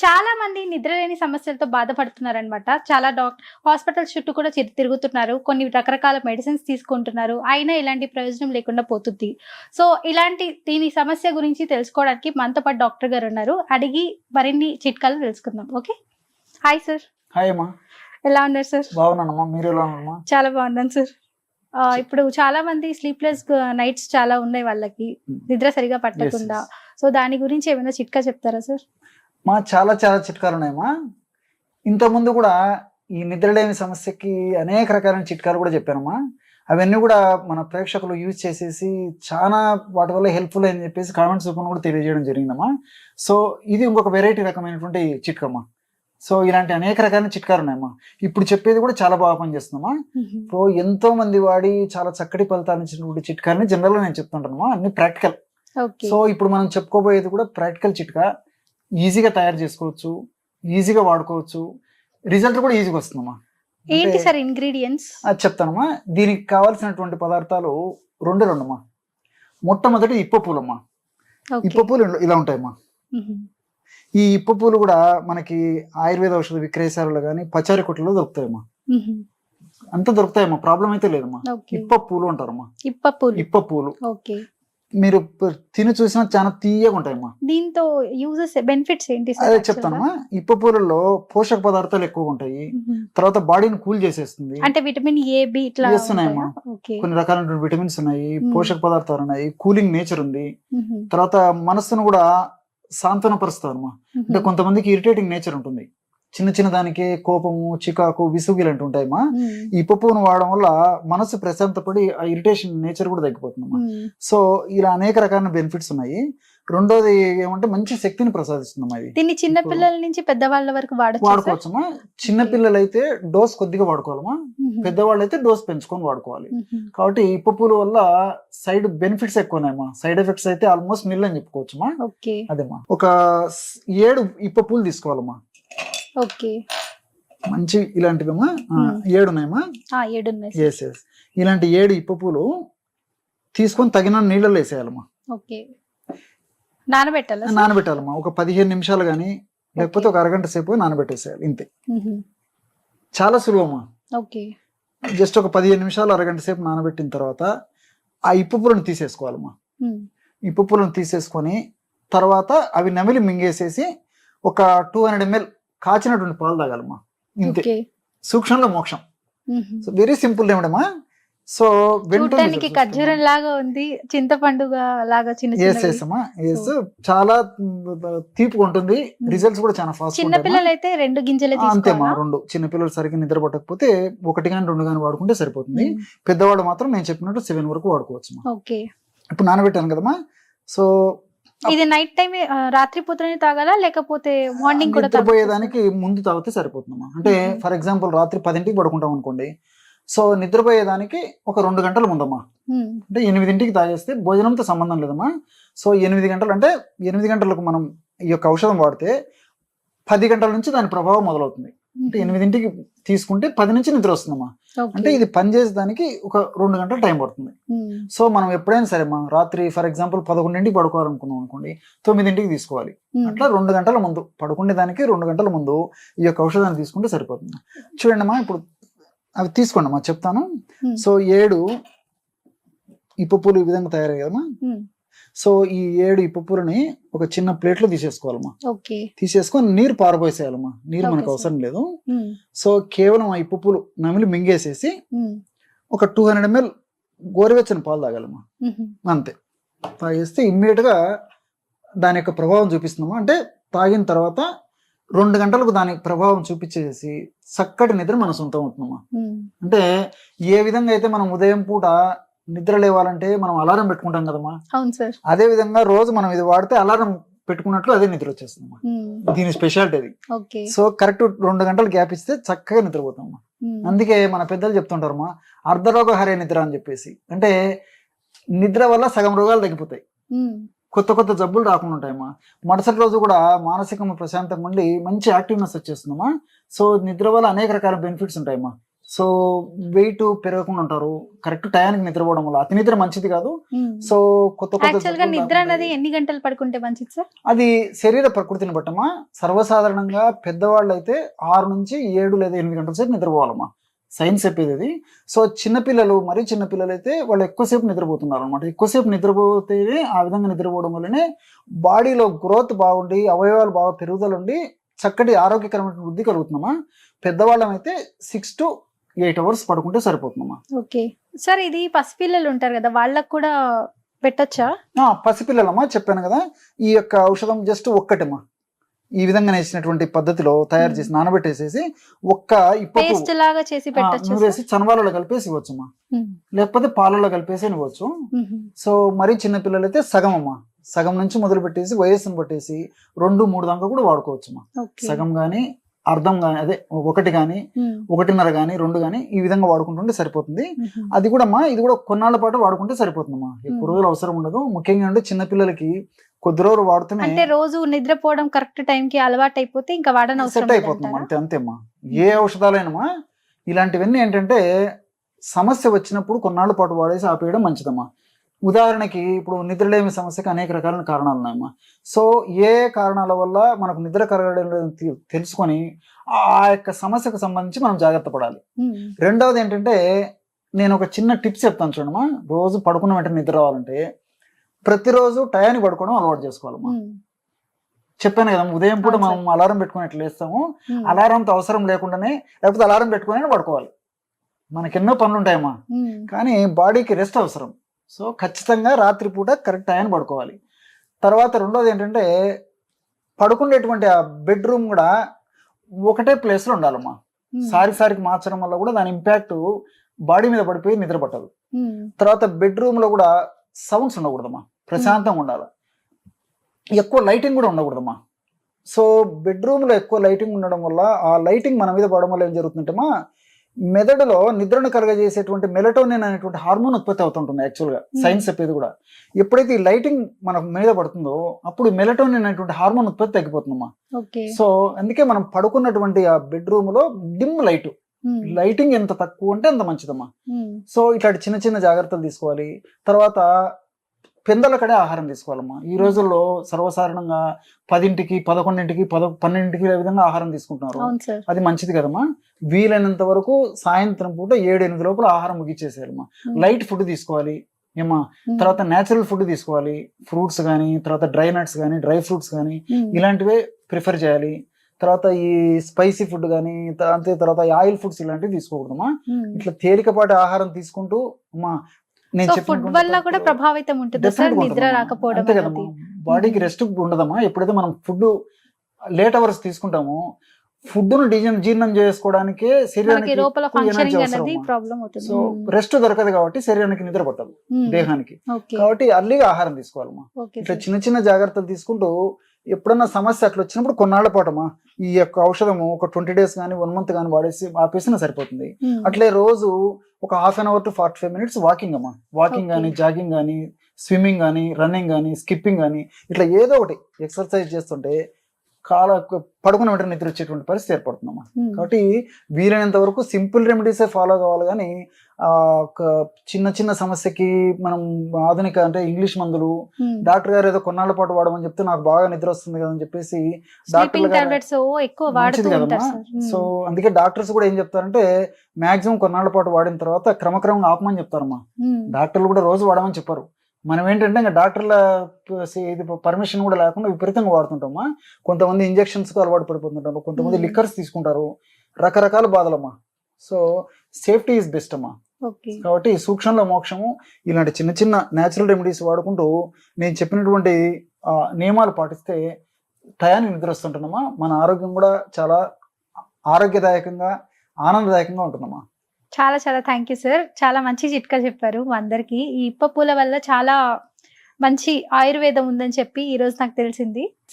చాలా మంది నిద్రలేని సమస్యలతో బాధపడుతున్నారనమాట చాలా డాక్టర్ హాస్పిటల్స్ చుట్టూ కూడా తిరుగుతున్నారు. కొన్ని రకరకాల మెడిసిన్స్ తీసుకుంటున్నారు. అయినా ఎలాంటి ప్రయోజనం లేకుండా పోతుంది సో ఇలాంటి దీని సమస్య గురించి తెలుసుకోవడానికి మనతో పాటు డాక్టర్ గారు ఉన్నారు. అడిగి మరిన్ని చిట్కాలు తెలుసుకుందాం. ఓకే? హాయ్ సార్ హాయ్ అమ్మా. ఎలా ఉన్నారు సార్ బాగున్నానమ్మా. మీరు ఎలా ఉన్నారమ్మా? చాలా బాగున్నాను సార్ ఇప్పుడు చాలా మంది స్లీప్లెస్ నైట్స్ చాలా ఉన్నాయి వాళ్ళకి. నిద్ర సరిగా పట్టకుండా. సో దాని గురించి ఏమైనా చిట్కా చెప్తారా సార్ మా చాలా చాలా చిట్కాలు ఉన్నాయమ్మా ఇంతకుముందు కూడా ఈ నిద్రలేని సమస్యకి అనేక రకాలైన చిట్కాలు కూడా చెప్పానమ్మా. అవన్నీ కూడా మన ప్రేక్షకులు యూజ్ చేసేసి చాలా వాటి వల్ల హెల్ప్ఫుల్ అని చెప్పేసి కామెంట్స్ రూపంలో కూడా తెలియజేయడం జరిగిందమ్మా. సో ఇది ఇంకొక వెరైటీ రకమైనటువంటి చిట్కమ్మా. సో ఇలాంటి అనేక రకాలైన చిట్కాలు ఉన్నాయమ్మా ఇప్పుడు చెప్పేది కూడా చాలా బాగా పనిచేస్తుందమ్మా. సో ఎంతో మంది వాడి చాలా చక్కటి ఫలితాలు ఇచ్చినటువంటి చిట్కాలని జనరల్గా నేను చెప్తుంటానమ్మా. అన్ని ప్రాక్టికల్ సో ఇప్పుడు మనం చెప్పుకోబోయేది కూడా ప్రాక్టికల్ చిట్కా. ఈజీగా తయారు చేసుకోవచ్చు ఈజీగా వాడుకోవచ్చు. రిజల్ట్ కూడా ఈజీగా వస్తుందమ్మా. ఏంటి సార్ ఇంగ్రీడియంట్స్? అది చెప్తానమ్మా. దీనికి కావాల్సినటువంటి పదార్థాలు రెండు రెండమ్మా. మొట్టమొదటి ఇప్ప పూలమ్మా. ఇప్ప పూలు ఇలా- ఉంటాయమ్మా. ఈ ఇప్ప పూలు కూడా మనకి ఆయుర్వేద ఔషధ విక్రయశాలలో కానీ పచారి కొట్లలో దొరుకుతాయమ్మా. అంత దొరుకుతాయమ్మా. ప్రాబ్లం అయితే లేదమ్మా. ఇప్ప పూలు అంటారమ్మా. ఇప్ప పూలు. ఇప్ప పూలు. మీరు తిని చూసినా చాలా తీయగా ఉంటాయమ్మా. దీంతో యూజెస్ బెనిఫిట్స్ ఏంటి అదే చెప్తానమ్మా ఇప్ప పూలలో పోషక పదార్థాలు ఎక్కువగా ఉంటాయి. తర్వాత బాడీని కూల్ చేసేస్తుంది. అంటే విటమిన్ ఏ బి ఇట్లా? ఓకే కొన్ని రకాలైన విటమిన్స్ ఉన్నాయి. పోషక పదార్థాలు ఉన్నాయి కూలింగ్ నేచర్ ఉంది. తర్వాత మనస్సును కూడా సాంత్వనపరుస్తారు అమ్మా అంటే. కొంతమందికి ఇరిటేటింగ్ నేచర్ ఉంటుంది. చిన్న చిన్న దానికే కోపము చికాకు విసుగు ఇలాంటి ఉంటాయమ్మా మ్మ్. ఈ ఇప్ప పువ్వును వాడడం వల్ల మనసు ప్రశాంతపడి ఆ ఇరిటేషన్ నేచర్ కూడా తగ్గిపోతుందమ్మా. మ్మ్. సో ఇలా అనేక రకాల బెనిఫిట్స్ ఉన్నాయి. రెండోది ఏమంటే మంచి శక్తిని ప్రసాదిస్తుందమ్మా ఇది. దీన్ని చిన్న పిల్లల నుంచి పెద్దవాళ్ళ వరకు వాడుకోవచ్చమ్మా. చిన్న పిల్లలైతే డోస్ కొద్దిగా వాడుకోవాలమ్మా. పెద్దవాళ్ళు అయితే డోస్ పెంచుకొని వాడుకోవాలి. కాబట్టి ఇప్ప పూల వల్ల సైడ్ బెనిఫిట్స్ ఎక్కువ ఉన్నాయమ్మా సైడ్ ఎఫెక్ట్స్ అయితే ఆల్మోస్ట్ నిల్ అని చెప్పుకోవచ్చమ్మా. ఓకే. అదేమ్మా. ఒక ఏడు ఇప్ప పూలు తీసుకోవాలమ్మా. ఓకే. మంచి ఇలాంటివమ్మా. ఏడు ఉన్నాయమ్మా ఏడు ఉన్నాయి. ఎస్ ఎస్ ఇలాంటి ఏడు ఇప్ప పూలు తీసుకొని తగిన నీళ్ళలో వేసేయాలమ్మా. ఓకే. నానబెట్టాలా? నానబెట్టాలమ్మా. ఒక పదిహేను నిమిషాలు కానీ లేకపోతే ఒక అరగంట సేపు నానబెట్టేసేయాలి ఇంతే. చాలా సులువమ్మా. ఓకే. జస్ట్ ఒక పదిహేను నిమిషాలు అరగంట సేపు నానబెట్టిన తర్వాత ఆ ఇప్ప పూలను తీసేసుకోవాలమ్మా. మ్మ్. ఇప్పు పూలను తీసేసుకొని తర్వాత అవి నమిలి మింగేసేసి ఒక టూ హండ్రెడ్ ఎంఎల్ కాచినటువంటి పాలు తాగాలమ్మా. ఇంతే. సూక్ష్మంలో మోక్షం. సో వెరీ సింపుల్ ఏమిటమ్మా సో చూడటానికి ఖర్జూరం లాగా ఉంది చింతపండుగ లాగా చిన్న చాలా తీపిగా ఉంటుంది. రిజల్ట్స్ కూడా చాలా ఫాస్ట్ చిన్న పిల్లలు అయితే రెండు గింజలే అంతేమా తీసుకోవాలా? రెండు. చిన్న పిల్లలు సరిగ్గా నిద్ర పట్టకపోతే ఒకటి కానీ రెండు కానీ వాడుకుంటే సరిపోతుంది. పెద్దవాడు మాత్రం నేను చెప్పినట్టు సెవెన్ వరకు వాడుకోవచ్చు ఓకే. ఇప్పుడు నానబెట్టాను కదమ్మా. సో ఇది నైట్ టైం రాత్రి పూటనే తాగాలా? లేకపోతే మార్నింగ్ కూడా నిద్రపోయేదానికి ముందు తాగితే సరిపోతుందమ్మా. అంటే. ఫర్ ఎగ్జాంపుల్ రాత్రి పదింటికి పడుకుంటాం అనుకోండి. సో నిద్రపోయేదానికి ఒక రెండు గంటల ముందమ్మా? అంటే ఎనిమిదింటికి తాగేస్తే భోజనంతో సంబంధం లేదమ్మా. సో ఎనిమిది గంటలు అంటే ఎనిమిది గంటలకు మనం ఈ యొక్క ఔషధం వాడితే పది గంటల నుంచి దాని ప్రభావం మొదలవుతుంది. అంటే. ఎనిమిదింటికి తీసుకుంటే పది నుంచి నిద్ర వస్తుందమ్మా. అంటే ఇది పని చేసేదానికి ఒక రెండు గంటలు టైం పడుతుంది. సో మనం ఎప్పుడైనా సరే మా రాత్రి ఫర్ ఎగ్జాంపుల్ పదకొండింటికి పడుకోవాలనుకున్నాం అనుకోండి తొమ్మిదింటికి తీసుకోవాలి. అట్లా రెండు గంటల ముందు పడుకునే దానికి రెండు గంటల ముందు ఈ యొక్క ఔషధాన్ని తీసుకుంటే సరిపోతుంది చూడండి అమ్మా ఇప్పుడు అవి తీసుకోండి అమ్మా చెప్తాను. సో ఏడు ఇప్ప పూలు ఈ విధంగా తయారయ్యాయి కదమ్మా. సో ఈ ఏడు ఇప్ప పూలని ఒక చిన్న ప్లేట్లో తీసేసుకోవాలమ్మా ఓకే తీసేసుకొని నీరు పారబోసేయాలమ్మా నీరు మనకు. అవసరం లేదు. సో కేవలం ఆ ఇప్ప పూలు నమిలి మింగేసేసి. ఒక టూ హండ్రెడ్ ఎంఎల్ గోరువెచ్చని పాలు తాగాలమ్మా మ్మ్. అంతే తాగేస్తే ఇమ్మీడియట్గా దాని యొక్క ప్రభావం చూపిస్తున్నాము అంటే తాగిన తర్వాత రెండు గంటలకు దాని ప్రభావం చూపించేసి చక్కటి నిద్ర మన సొంతం అవుతుందమ్మా మ్మ్. అంటే ఏ విధంగా అయితే మనం ఉదయం పూట నిద్ర లేవాలంటే మనం అలారం పెట్టుకుంటాం కదమ్మా. అవును సార్. అదే విధంగా రోజు మనం ఇది వాడితే అలారం పెట్టుకున్నట్లు అదే నిద్ర వచ్చేస్తుందమ్మా. మ్మ్. దీని స్పెషాలిటీ అది. సో కరెక్ట్ రెండు గంటలు గ్యాప్ ఇస్తే చక్కగా నిద్రపోతామమ్మా. మ్మ్. అందుకే మన పెద్దలు చెప్తుంటారమ్మా అర్ధరోగ హరే నిద్ర అని చెప్పేసి. అంటే నిద్ర వల్ల సగం రోగాలు తగ్గిపోతాయి. కొత్త కొత్త జబ్బులు రాకుండా ఉంటాయమ్మా. మరుసటి రోజు కూడా మానసికంగా ప్రశాంతంగా ఉండి మంచి యాక్టివ్నెస్ వచ్చేస్తుందమ్మా. సో నిద్ర వల్ల అనేక రకాల బెనిఫిట్స్ ఉంటాయమ్మా. సో వెయిట్ పెరగకుండా ఉంటారు. కరెక్ట్ టయానికి నిద్రపోవడం వల్ల. అతి నిద్ర మంచిది కాదు. సో కొత్త కొత్త నిద్ర అన్నది ఎన్ని గంటలు పడుకుంటే మంచిది సార్? అది శరీర ప్రకృతిని బట్టమ్మా సర్వసాధారణంగా పెద్దవాళ్ళు అయితే ఆరు నుంచి ఏడు లేదా ఎనిమిది గంటల సేపు నిద్రపోవాలమ్మా. సైన్స్ చెప్పేది అది. సో చిన్నపిల్లలు మరీ చిన్నపిల్లలు అయితే వాళ్ళు ఎక్కువసేపు నిద్రపోతున్నారు అనమాట ఎక్కువసేపు నిద్రపోతేనే ఆ విధంగా నిద్రపోవడం వల్లనే బాడీలో గ్రోత్ బాగుండి అవయవాలు బాగా పెరుగుదల ఉండి చక్కటి ఆరోగ్యకరమైన వృద్ధి కలుగుతుందమ్మా. పెద్దవాళ్ళం అయితే సిక్స్ టు ఎయిట్ అవర్స్ పడుకుంటే సరిపోతుందమ్మా. ఓకే. సార్ ఇది పసిపిల్లలు ఉంటారు కదా వాళ్ళకు కూడా పెట్టొచ్చా? ఆ, పసిపిల్లలమ్మా చెప్పాను కదా. ఈ యొక్క ఔషధం జస్ట్ ఒక్కటమ్మా. ఈ విధంగా నేసినటువంటి పద్ధతిలో తయారు చేసి నానబెట్టేసేసి ఒక్క ఇప్పటి లాగా చేసి పెట్టొచ్చు వేసి చనవాలలో కలిపేసి ఇవ్వచ్చమ్మా. లేకపోతే పాలలో కలిపేసి ఇవ్వచ్చు. సో మరీ చిన్న పిల్లలైతే సగం అమ్మా సగం నుంచి మొదలు పెట్టేసి వయస్సును పట్టేసి రెండు మూడు దాకా కూడా వాడుకోవచ్చమ్మా. ఓకే. సగం కానీ అర్ధం కానీ అదే ఒకటి కానీ ఒకటిన్నర కానీ రెండు కానీ ఈ విధంగా వాడుకుంటుంటే సరిపోతుంది. అది కూడా అమ్మా ఇది కూడా కొన్నాళ్ళ పాటు వాడుకుంటే సరిపోతుందమ్మా. ఎక్కువ. రోజులు అవసరం ఉండదు. ముఖ్యంగా అంటే చిన్న పిల్లలకి కొద్ది రోజులు వాడుతూనే అంటే రోజు నిద్రపోవడం కరెక్ట్ టైం కి అలవాటు అయిపోతే ఇంకా వాడని సెట్ అయిపోతుంది అంతే అంతేమ్మా ఏ ఔషధాలైనమా ఇలాంటివన్నీ ఏంటంటే సమస్య వచ్చినప్పుడు కొన్నాళ్ళ పాటు వాడేసి ఆపేయడం మంచిదమ్మా. ఉదాహరణకి ఇప్పుడు నిద్రలేమి సమస్యకి అనేక రకాలైన కారణాలు ఉన్నాయమ్మా. సో ఏ కారణాల వల్ల మనకు నిద్ర తె- తెలుసుకొని ఆ యొక్క సమస్యకు సంబంధించి మనం జాగ్రత్త పడాలి. రెండవది ఏంటంటే నేను ఒక చిన్న టిప్స్ చెప్తాను చూడమ్మా. రోజు పడుకున్న వెంటనే నిద్ర రావాలంటే ప్రతిరోజు టయానికి పడుకోవడం అలవాటు చేసుకోవాలమ్మా. చెప్పాను కదా ఉదయం పూట మనం అలారం పెట్టుకుని ఎట్లా లేస్తాము ఉమ్, అలారంతో అవసరం లేకుండానే లేకపోతే అలారం పెట్టుకుని పడుకోవాలి. మనకి ఎన్నో పనులు ఉంటాయమ్మా కానీ బాడీకి రెస్ట్ అవసరం. సో ఖచ్చితంగా రాత్రిపూట కరెక్ట్ టైం పడుకోవాలి. తర్వాత రెండోది ఏంటంటే పడుకునేటువంటి ఆ బెడ్రూమ్ కూడా ఒకటే ప్లేస్లో ఉండాలమ్మా. సారి సారికి మార్చడం వల్ల కూడా దాని ఇంపాక్ట్ బాడీ మీద పడిపోయి నిద్ర పట్టదు. తర్వాత బెడ్రూమ్లో కూడా సౌండ్స్ ఉండకూడదమ్మా. ప్రశాంతంగా ఉండాలి. ఎక్కువ లైటింగ్ కూడా ఉండకూడదమ్మా. సో బెడ్రూమ్లో ఎక్కువ లైటింగ్ ఉండడం వల్ల ఆ లైటింగ్ మన మీద పడడం వల్ల ఏం జరుగుతుందంటేమా మెదడులో నిద్రను కలగజేసేటువంటి మెలటోనిన్ అనేటువంటి హార్మోన్ ఉత్పత్తి అవుతుంటుంది యాక్చువల్గా సైన్స్ చెప్పేది కూడా. ఎప్పుడైతే ఈ లైటింగ్ మన మీద పడుతుందో అప్పుడు మెలటోనిన్ అనేటువంటి హార్మోన్ ఉత్పత్తి తగ్గిపోతుందమ్మా. సో అందుకే మనం పడుకున్నటువంటి ఆ బెడ్రూమ్లో డిమ్ లైట్. ఉమ్, లైటింగ్ ఎంత తక్కువ ఉంటే అంత మంచిదమ్మా. ఉమ్, సో ఇట్లాంటి చిన్న చిన్న జాగ్రత్తలు తీసుకోవాలి. తర్వాత పెందల కడే ఆహారం తీసుకోవాలమ్మా. ఈ రోజుల్లో సర్వసాధారణంగా పదింటికి పదకొండింటికి పద పన్నెండింటికి విధంగా ఆహారం తీసుకుంటున్నారు. అది మంచిది కదమ్మా. వీలైనంత వరకు సాయంత్రం పూట ఏడు ఎనిమిది లోపల ఆహారం ముగించేసేయాలమ్మా లైట్ ఫుడ్ తీసుకోవాలి. ఏమా తర్వాత నేచురల్ ఫుడ్ తీసుకోవాలి. ఫ్రూట్స్ కానీ తర్వాత డ్రై నట్స్ కానీ డ్రై ఫ్రూట్స్ కానీ ఇలాంటివే ప్రిఫర్ చేయాలి. తర్వాత ఈ స్పైసీ ఫుడ్ కానీ అంతే తర్వాత ఆయిల్ ఫుడ్స్ ఇలాంటివి తీసుకోకూడదమ్మా. ఇట్లా తేలికపాటి ఆహారం తీసుకుంటూ అమ్మా నేను ఫుడ్ వల్ల కూడా ప్రభావితం ఉంటుంది సార్? Definitely నిద్ర ఉంటుందమ్మా. రాకపోవడం అంతే కదమ్మా. అనేది బాడీకి. రెస్ట్ ఉండదమ్మా. ఎప్పుడైతే మనం ఫుడ్ లేట్ అవర్స్ తీసుకుంటామో ఫుడ్ను డిజైన్ జీర్ణం చేసుకోవడానికే శరీరానికి లోపల ఎక్కువ energy ఫంక్షనింగ్ అవసరం అనేది అమ్మా. ప్రాబ్లం అవుతుంది. సో రెస్ట్ దొరకదు కాబట్టి శరీరానికి నిద్ర పట్టదు దేహానికి. ఓకే కాబట్టి అర్లీగా ఆహారం తీసుకోవాలమ్మా. ఇట్లా చిన్న చిన్న జాగ్రత్తలు తీసుకుంటూ ఎప్పుడన్నా సమస్య అట్లా వచ్చినప్పుడు కొన్నాళ్ళ పాటమా ఈ యొక్క ఔషధము ఒక ట్వంటీ డేస్ కానీ వన్ మంత్ కానీ వాడేసి ఆపేసినా సరిపోతుంది. అట్లే రోజు ఒక half an hour to forty five minutes walking అమ్మా వాకింగ్. కానీ జాగింగ్ కానీ స్విమ్మింగ్ కానీ రన్నింగ్ కానీ స్కిప్పింగ్ కానీ ఇట్లా ఏదో ఒకటి ఎక్సర్సైజ్ చేస్తుంటే కాల పడుకున్న వెంటనే నిద్ర వచ్చేటువంటి పరిస్థితి ఏర్పడుతుందమ్మా కాబట్టి వీలైనంత వరకు సింపుల్ రెమెడీసే ఫాలో కావాలి కానీ ఆ, ఒక చిన్న చిన్న సమస్యకి మనం ఆధునిక అంటే ఇంగ్లీష్ మందులు డాక్టర్ గారు ఏదో కొన్నాళ్ళ పాటు వాడమని చెప్తే నాకు బాగా నిద్ర వస్తుంది కదా అని చెప్పేసి సో అందుకే డాక్టర్స్ కూడా ఏం చెప్తారంటే మాక్సిమం కొన్నాళ్ళ పాటు వాడిన తర్వాత క్రమక్రమంగా ఆపమని చెప్తారమ్మా. డాక్టర్లు కూడా రోజు వాడమని చెప్పారు. మనం ఏంటంటే ఇంకా డాక్టర్ల ఇది పర్మిషన్ కూడా లేకుండా విపరీతంగా వాడుతుంటామా? కొంతమంది ఇంజెక్షన్స్కు అలవాటు పడిపోతుంటారు. కొంతమంది. లిక్కర్స్ తీసుకుంటారు. రకరకాల బాధలమ్మా. సో సేఫ్టీ ఈజ్ బెస్ట్ అమ్మా. కాబట్టి సూక్ష్మంలో మోక్షము ఇలాంటి చిన్న చిన్న న్యాచురల్ రెమెడీస్ వాడుకుంటూ నేను చెప్పినటువంటి నియమాలు పాటిస్తే టయానికి నిద్ర వస్తుంటుందమ్మా మన ఆరోగ్యం కూడా చాలా ఆరోగ్యదాయకంగా ఆనందదాయకంగా ఉంటుందమ్మా. చాలా చాలా థ్యాంక్ యూ సార్ చాలా మంచి చిట్కా చెప్పారు అందరికీ అందరికి. ఈ ఇప్ప పూల వల్ల చాలా మంచి ఆయుర్వేదం ఉందని చెప్పి ఈ రోజు నాకు తెలిసింది.